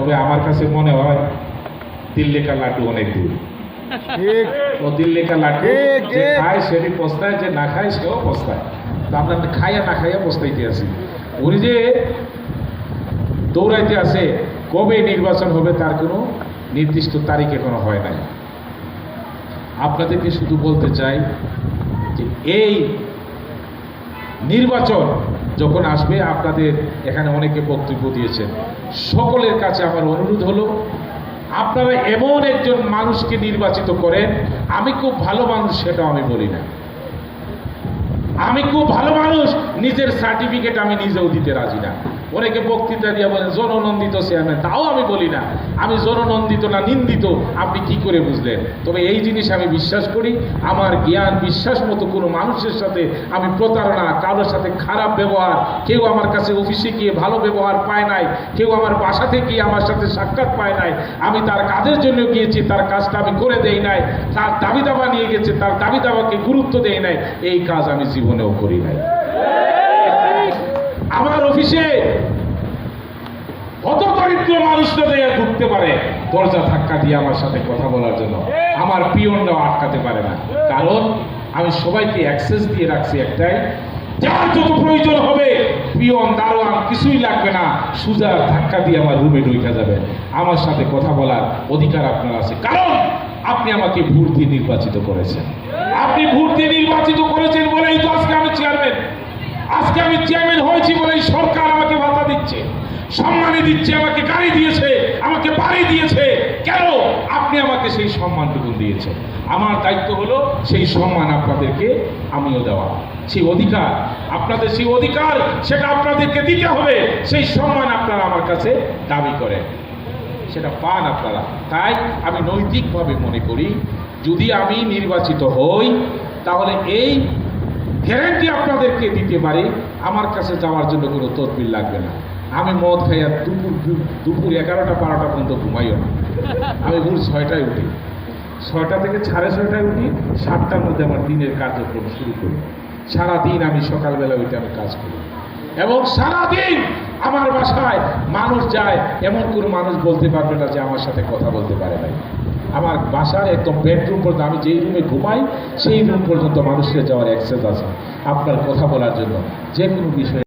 তবে আমার কাছে মনে হয় দিল্লি কা লাড্ডু অনেক দূর। ও দিল্লি কা লাড্ডু যে খায় সেটি পস্তায় যে না খায় সেও পস্তায়। তো আমরা খাইয়া না খাইয়া পস্তাইতে আছি। উনি যে দৌড়াইতে আছে কবে নির্বাচন হবে তার কোনো নির্দিষ্ট তারিখ এখনও হয় নাই। আপনাদেরকে শুধু বলতে চাই যে এই নির্বাচন যখন আসবে, আপনাদের এখানে অনেকে বক্তব্য দিয়েছেন। সকলের কাছে আমার অনুরোধ হলো, আপনারা এমন একজন মানুষকে নির্বাচিত করেন, আমি খুব ভালো মানুষ, সেটাও আমি বলি না। আমি খুব ভালো মানুষ, নিজের সার্টিফিকেট আমি নিজেও দিতে রাজি না। অনেকে বক্তৃতা দিয়ে বলেন, জননন্দিত চেয়ারম্যান তাও আমি বলি না। আমি জননন্দিত না, নিন্দিত, আপনি কি করে বুঝলেন? তবে এই জিনিস আমি বিশ্বাস করি, আমার জ্ঞান, বিশ্বাস মতো কোনো মানুষের সাথে আমি প্রতারণা, কারোর সাথে খারাপ ব্যবহার, কেউ আমার কাছে অফিসে গিয়ে ভালো ব্যবহার পায় নাই, কেউ আমার বাসাতে গিয়ে আমার সাথে সাক্ষাৎ পায় নাই, আমি তার কাজের জন্য গিয়েছি, তার কাজটা আমি করে দেই নাই, তার দাবি দাবা নিয়ে গেছে, তার দাবি দাবাকে গুরুত্ব দেই নাই, এই কাজ আমি জীবনেও করি নাই। আমার অফিসে কত দরিদ্র মানুষরা দিয়ে ঢুকতে পারে, দরজা ধাক্কা দিয়ে আমার সাথে কথা বলার জন্য। আমার পিয়নরাও আটকাতে পারে না। কারণ আমি সবাইকে অ্যাক্সেস দিয়ে রাখছি একটাই। যার যত প্রয়োজন হবে, পিয়ন, দারোয়ান সুজা ধাক্কা দিয়ে আমার রুমে ঢুকে যাবে। আমার সাথে কথা বলার অধিকার আপনার আছে। কারণ আপনি আমাকে ভোট দিয়ে নির্বাচিত করেছেন। আপনি ভোট দিয়ে নির্বাচিত করেছেন বলেই তো আজকে আমি চেয়ারম্যান আজকে আমি চেয়ারম্যান হয়েছি বলেই সরকার আমাকে ভাতা দিচ্ছে। সম্মানে দিচ্ছে, আমাকে গাড়ি দিয়েছে, আমাকে আপনি আমাকে সেই সম্মানটুকু দিয়েছেন। আমার দায়িত্ব হলো সেই সম্মান আপনাদেরকে আমিও দেওয়া। সেই অধিকার, আপনাদের সেই অধিকার, সেটা আপনাদেরকে দিতে হবে। সেই সম্মান আপনারা আমার কাছে দাবি করেন। সেটা পান আপনারা। তাই আমি নৈতিকভাবে মনে করি, যদি আমি নির্বাচিত হই, তাহলে এই গ্যারান্টি আপনাদেরকে দিতে পারি। আমার কাছে যাওয়ার জন্য কোনো তদবির লাগবে না। আমি মদ খাইয়া দুপুর দুপুর এগারোটা বারোটা পর্যন্ত ঘুমাইও না। আমি ভোর ছয়টায় উঠি। ছয়টা থেকে সাড়ে ছয়টায় উঠি, সাতটার মধ্যে আমার দিনের কার্যক্রম শুরু করি। সারাদিন আমি সকালবেলা উঠে আমি কাজ করি। এবং সারাদিন আমার বাসায় মানুষ যায়, এমন কোনো মানুষ বলতে পারবে না যে আমার সাথে কথা বলতে পারে নাই। আমার বাসার একদম বেডরুম পর্যন্ত আমি যেই রুমে ঘুমাই, সেই রুম পর্যন্ত মানুষের যাওয়ার অ্যাক্সেস আছে। আপনার কথা বলার জন্য যে কোনো বিষয়ে